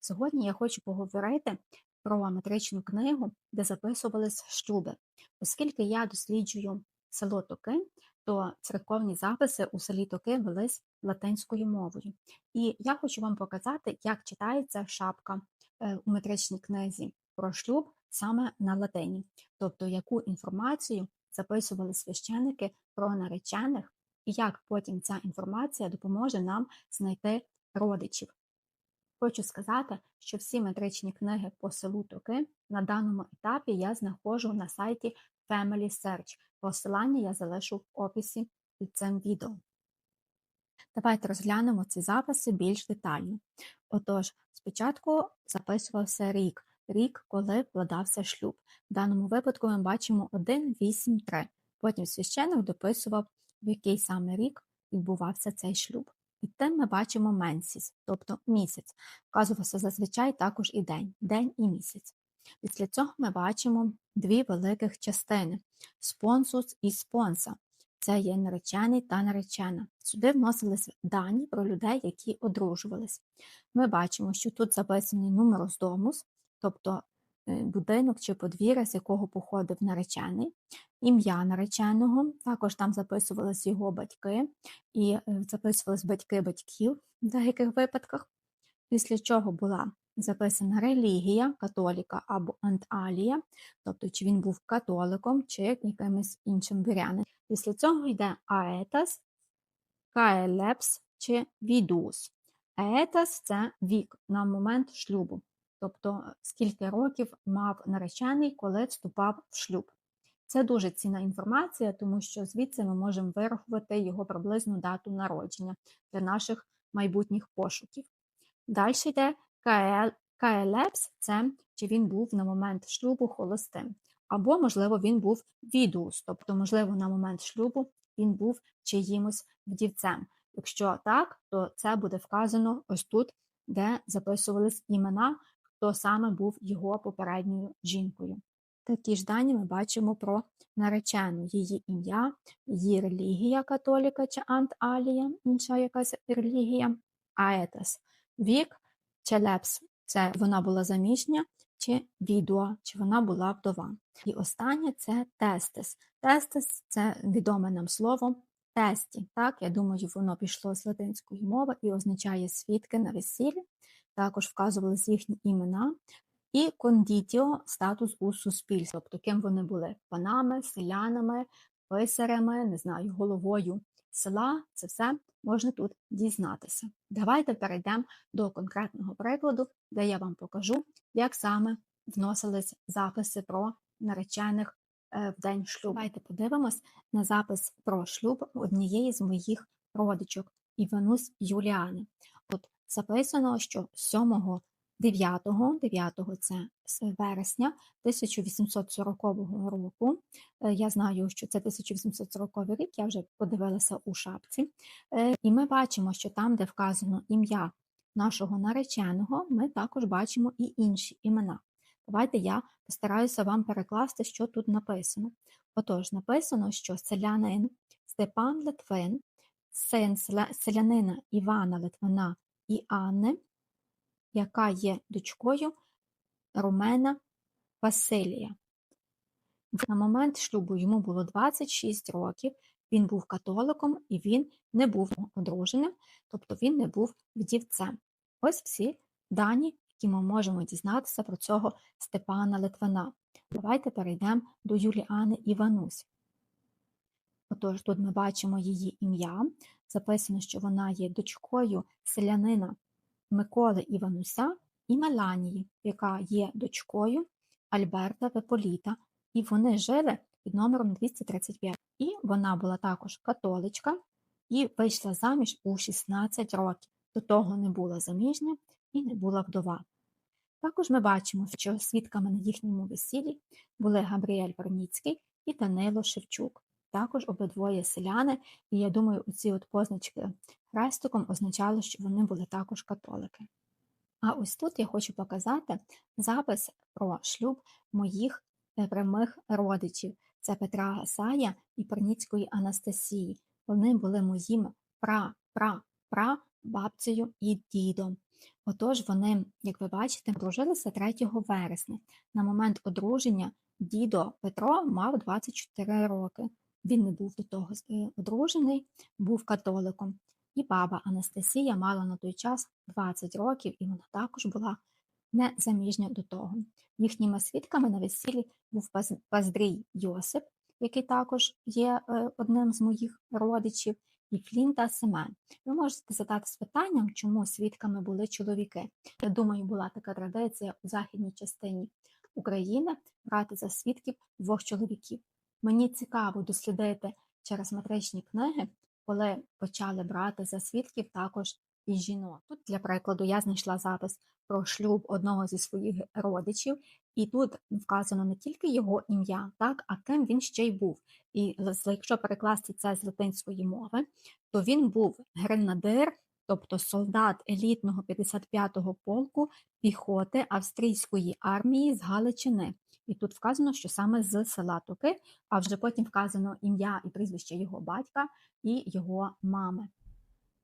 Сьогодні я хочу поговорити про метричну книгу, де записувались шлюби. Оскільки я досліджую село Токи, то церковні записи у селі Токи велись латинською мовою. І я хочу вам показати, як читається шапка е, у метричній книзі про шлюб саме на латині, тобто яку інформацію записували священики про наречених, і як потім ця інформація допоможе нам знайти родичів. Хочу сказати, що всі метричні книги по селу Токи на даному етапі я знаходжу на сайті Family Search. Посилання я залишу в описі під цим відео. Давайте розглянемо ці записи більш детально. Отож, спочатку записувався рік, рік, коли вкладався шлюб. В даному випадку ми бачимо 1.8.3. Потім священик дописував, в який саме рік відбувався цей шлюб. Під тим ми бачимо менсіс, тобто місяць. Вказувався зазвичай також і день, день і місяць. Після цього ми бачимо дві великих частини спонсус і спонса. Це є наречений та наречена. Сюди вносились дані про людей, які одружувались. Ми бачимо, що тут записаний нумерос домус, тобто будинок чи подвір'я, з якого походив наречений, ім'я нареченого, також там записувались його батьки, і е, записувались батьки батьків в деяких випадках, після чого була записана релігія католіка або анталія, тобто чи він був католиком, чи якимось іншим вірянин. Після цього йде аетас, каелепс чи відус. Аетас це вік на момент шлюбу, тобто скільки років мав наречений, коли вступав в шлюб. Це дуже цінна інформація, тому що звідси ми можемо вирахувати його приблизну дату народження для наших майбутніх пошуків. Далі йде КЛЕПС це чи він був на момент шлюбу холостим. Або, можливо, він був відус, тобто, можливо, на момент шлюбу він був чиїмось вдівцем. Якщо так, то це буде вказано ось тут, де записувались імена, хто саме був його попередньою жінкою. Такі ж дані ми бачимо про наречену її ім'я, її релігія католіка чи анталія, інша якась релігія, аетас, вік, челепс це вона була заміжня, чи відуа, чи вона була вдова. І останнє це тестис. Тестис це відоме нам слово тесті. Так, Я думаю, воно пішло з латинської мови і означає свідки на весіллі. Також вказувалися їхні імена. І кондітіо статус у суспільстві, тобто ким вони були панами, селянами, писарями, не знаю, головою села. Це все можна тут дізнатися. Давайте перейдемо до конкретного прикладу, де я вам покажу, як саме вносились записи про наречених е, в день шлюбу. Давайте подивимось на запис про шлюб однієї з моїх родичок Іванусь Юліани. Записано, що 7 9 9 це вересня 1840 року. Е, я знаю, що це 1840 рік, я вже подивилася у шапці. Е, і ми бачимо, що там, де вказано ім'я нашого нареченого, ми також бачимо і інші імена. Давайте я постараюся вам перекласти, що тут написано. Отож, написано, що селянин Степан Литвин, син селянина Івана Литвина і Анни яка є дочкою Румена Василія. На момент шлюбу йому було 26 років, він був католиком і він не був одруженим, тобто він не був вдівцем. Ось всі дані, які ми можемо дізнатися про цього Степана Литвина. Давайте перейдемо до Юліани Іванусь. Отож, тут ми бачимо її ім'я. Записано, що вона є дочкою селянина Миколи Івануся і Меланії, яка є дочкою Альберта Веполіта, і вони жили під номером 235. І вона була також католичка і вийшла заміж у 16 років. До того не була заміжня і не була вдова. Також ми бачимо, що свідками на їхньому весіллі були Габріель Верніцький і Данило Шевчук. Також обидвоє селяни, і я думаю, оці от позначки хрестиком означало, що вони були також католики. А ось тут я хочу показати запис про шлюб моїх е, прямих родичів. Це Петра Гасая і Перніцької Анастасії. Вони були моїм пра-пра-пра бабцею і дідом. Отож, вони, як ви бачите, дружилися 3 вересня. На момент одруження дідо Петро мав 24 роки. Він не був до того е, одружений, був католиком. І баба Анастасія мала на той час 20 років, і вона також була не заміжня до того. Їхніми свідками на весіллі був паз- Паздрій Йосип, який також є е, одним з моїх родичів, і Флінта Семен. Ви можете задатись питанням, чому свідками були чоловіки. Я думаю, була така традиція у західній частині України брати за свідків двох чоловіків. Мені цікаво дослідити через метричні книги, коли почали брати за свідків також і жінок. Тут, для прикладу, я знайшла запис про шлюб одного зі своїх родичів, і тут вказано не тільки його ім'я, так, а ким він ще й був. І якщо перекласти це з латинської мови, то він був гренадир, тобто солдат елітного 55-го полку піхоти австрійської армії з Галичини. І тут вказано, що саме з села Токи, а вже потім вказано ім'я і прізвище його батька і його мами.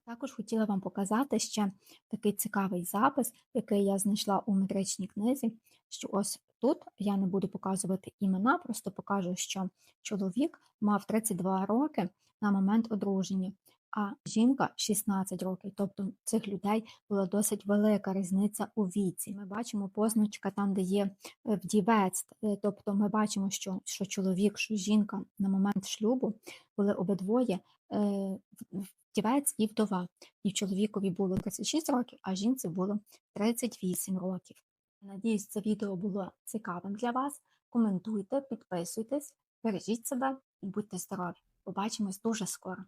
Також хотіла вам показати ще такий цікавий запис, який я знайшла у метричній книзі. Що ось тут я не буду показувати імена, просто покажу, що чоловік мав 32 роки на момент одруження, а жінка 16 років. Тобто цих людей була досить велика різниця у віці. Ми бачимо позначка там, де є е, вдівець, е, тобто ми бачимо, що, що чоловік, що жінка на момент шлюбу були обидвоє е, вдівець і вдова. І чоловікові було 36 років, а жінці було 38 років. Надіюсь, це відео було цікавим для вас. Коментуйте, підписуйтесь, бережіть себе і будьте здорові. Побачимось дуже скоро.